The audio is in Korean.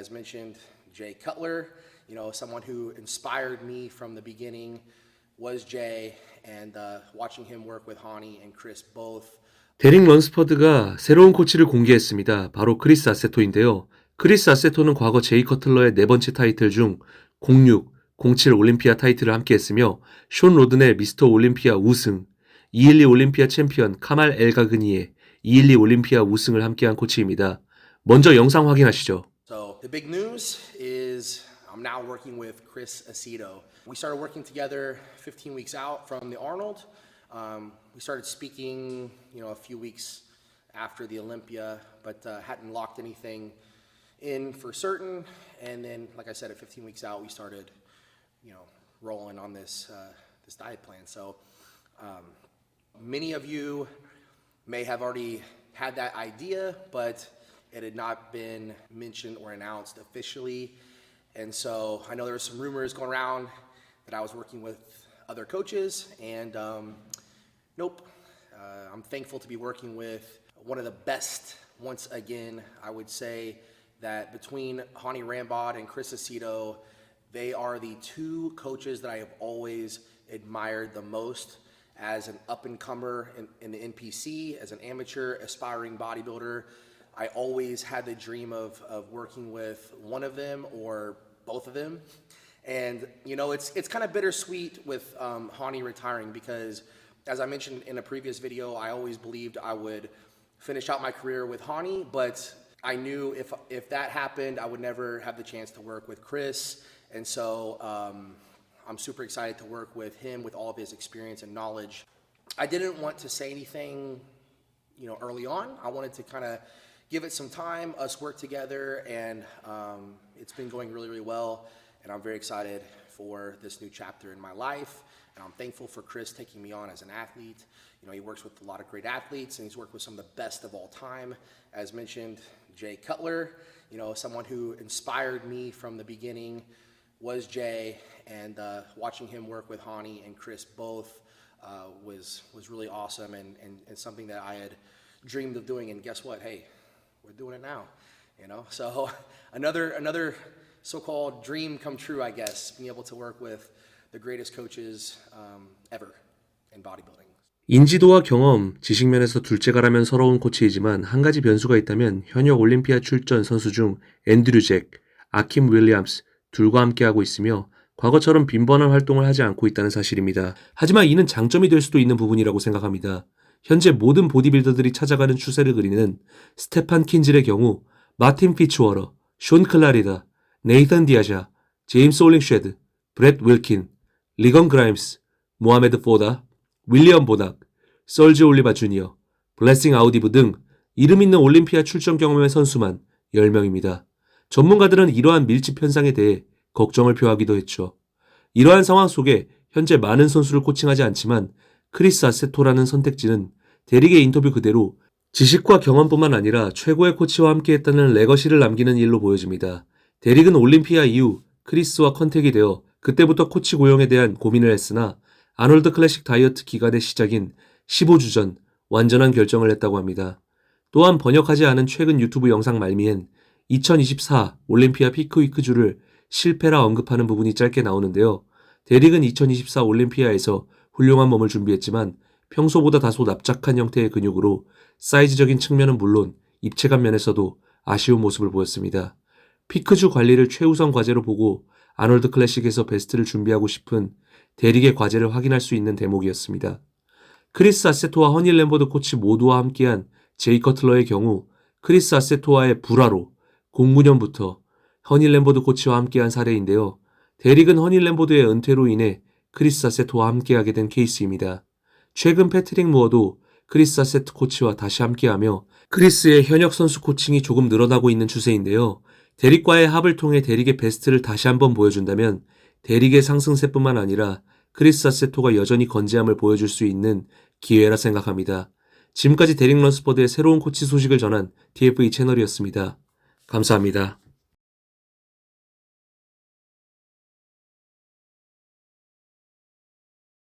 as mentioned, Jay Cutler, you know, someone who inspired me from the beginning was Jay, and uh, watching him work with Hani and Chris both 데릭 런스퍼드가 새로운 코치를 공개했습니다. 바로 크리스 아세토인데요. 크리스 아세토는 과거 제이 커틀러의 네 번째 타이틀 중 06, 07 올림피아 타이틀을 함께했으며 숀 로든의 미스터 올림피아 우승, 212 올림피아 챔피언 카말 엘가그니의 212 올림피아 우승을 함께한 코치입니다. 먼저 영상 확인하시죠. The big news is I'm now working with Chris Aceto. We started working together 15 weeks out from the Arnold. Um, we started speaking, you know, a few weeks after the Olympia, but uh, hadn't locked anything in for certain. And then, like I said, at 15 weeks out, we started, you know, rolling on this uh, this diet plan. So um, many of you may have already had that idea, but it had not been mentioned or announced officially. And so I know there were some rumors going around that I was working with other coaches, and um, nope. Uh, I'm thankful to be working with one of the best, once again, I would say that between Hani Rambod and Chris Aceto, they are the two coaches that I have always admired the most as an up and comer in, in the NPC, as an amateur aspiring bodybuilder. I always had the dream of, of working with one of them or both of them. And you know, it's it's kind of bittersweet with um, Hani retiring because, as I mentioned in a previous video, I always believed I would finish out my career with Hani, but I knew if if that happened, I would never have the chance to work with Chris. And so um, I'm super excited to work with him with all of his experience and knowledge. I didn't want to say anything you know, early on. I wanted to kind of give it some time, us work together, and um, it's been going really, really well. And I'm very excited for this new chapter in my life. And I'm thankful for Chris taking me on as an athlete. You know, he works with a lot of great athletes, and he's worked with some of the best of all time. As mentioned, Jay Cutler, you know, someone who inspired me from the beginning was Jay, and uh, watching him work with Hani and Chris both uh, was was really awesome and, and, and something that I had dreamed of doing. And guess what? Hey, we're doing it now. You know, so another another so-called dream come true, I guess, being able to work with the greatest coaches um, ever in bodybuilding. 인지도와 경험, 지식면에서 둘째가라면 서러운 코치이지만 한 가지 변수가 있다면 현역 올림피아 출전 선수 중 앤드류 잭, 아킴 윌리엄스 둘과 함께하고 있으며 과거처럼 빈번한 활동을 하지 않고 있다는 사실입니다. 하지만 이는 장점이 될 수도 있는 부분이라고 생각합니다. 현재 모든 보디빌더들이 찾아가는 추세를 그리는 스테판 킨즐의 경우 마틴 피츠워러, 숀 클라리다, 네이선 디아샤, 제임스 올링쉐드, 브렛 윌킨, 리건 그라임스, 모하메드 포다, 윌리엄 보낙, 썰즈 올리바 주니어, 블레싱 아우디브 등 이름 있는 올림피아 출전 경험의 선수만 10명입니다. 전문가들은 이러한 밀집 현상에 대해 걱정을 표하기도 했죠. 이러한 상황 속에 현재 많은 선수를 코칭하지 않지만 크리스 아세토라는 선택지는 대리의 인터뷰 그대로 지식과 경험뿐만 아니라 최고의 코치와 함께했다는 레거시를 남기는 일로 보여집니다. 데릭은 올림피아 이후 크리스와 컨택이 되어 그때부터 코치 고용에 대한 고민을 했으나 아놀드 클래식 다이어트 기간의 시작인 15주 전 완전한 결정을 했다고 합니다. 또한 번역하지 않은 최근 유튜브 영상 말미엔 2024 올림피아 피크위크주를 실패라 언급하는 부분이 짧게 나오는데요. 데릭은 2024 올림피아에서 훌륭한 몸을 준비했지만 평소보다 다소 납작한 형태의 근육으로 사이즈적인 측면은 물론 입체감 면에서도 아쉬운 모습을 보였습니다. 피크주 관리를 최우선 과제로 보고 아놀드 클래식에서 베스트를 준비하고 싶은 데릭의 과제를 확인할 수 있는 대목이었습니다. 크리스 아세토와 허니 램버드 코치 모두와 함께한 제이 커틀러의 경우 크리스 아세토와의 불화로 09년부터 허니 램버드 코치와 함께한 사례인데요. 데릭은 허니 램버드의 은퇴로 인해 크리스 아세토와 함께하게 된 케이스입니다. 최근 패트릭 무어도 크리스 아세트 코치와 다시 함께하며 크리스의 현역 선수 코칭이 조금 늘어나고 있는 추세인데요. 데릭과의 합을 통해 데릭의 베스트를 다시 한번 보여준다면 데릭의 상승세뿐만 아니라 크리스 아세토가 여전히 건재함을 보여줄 수 있는 기회라 생각합니다. 지금까지 데릭 런스퍼드의 새로운 코치 소식을 전한 TFE 채널이었습니다. 감사합니다.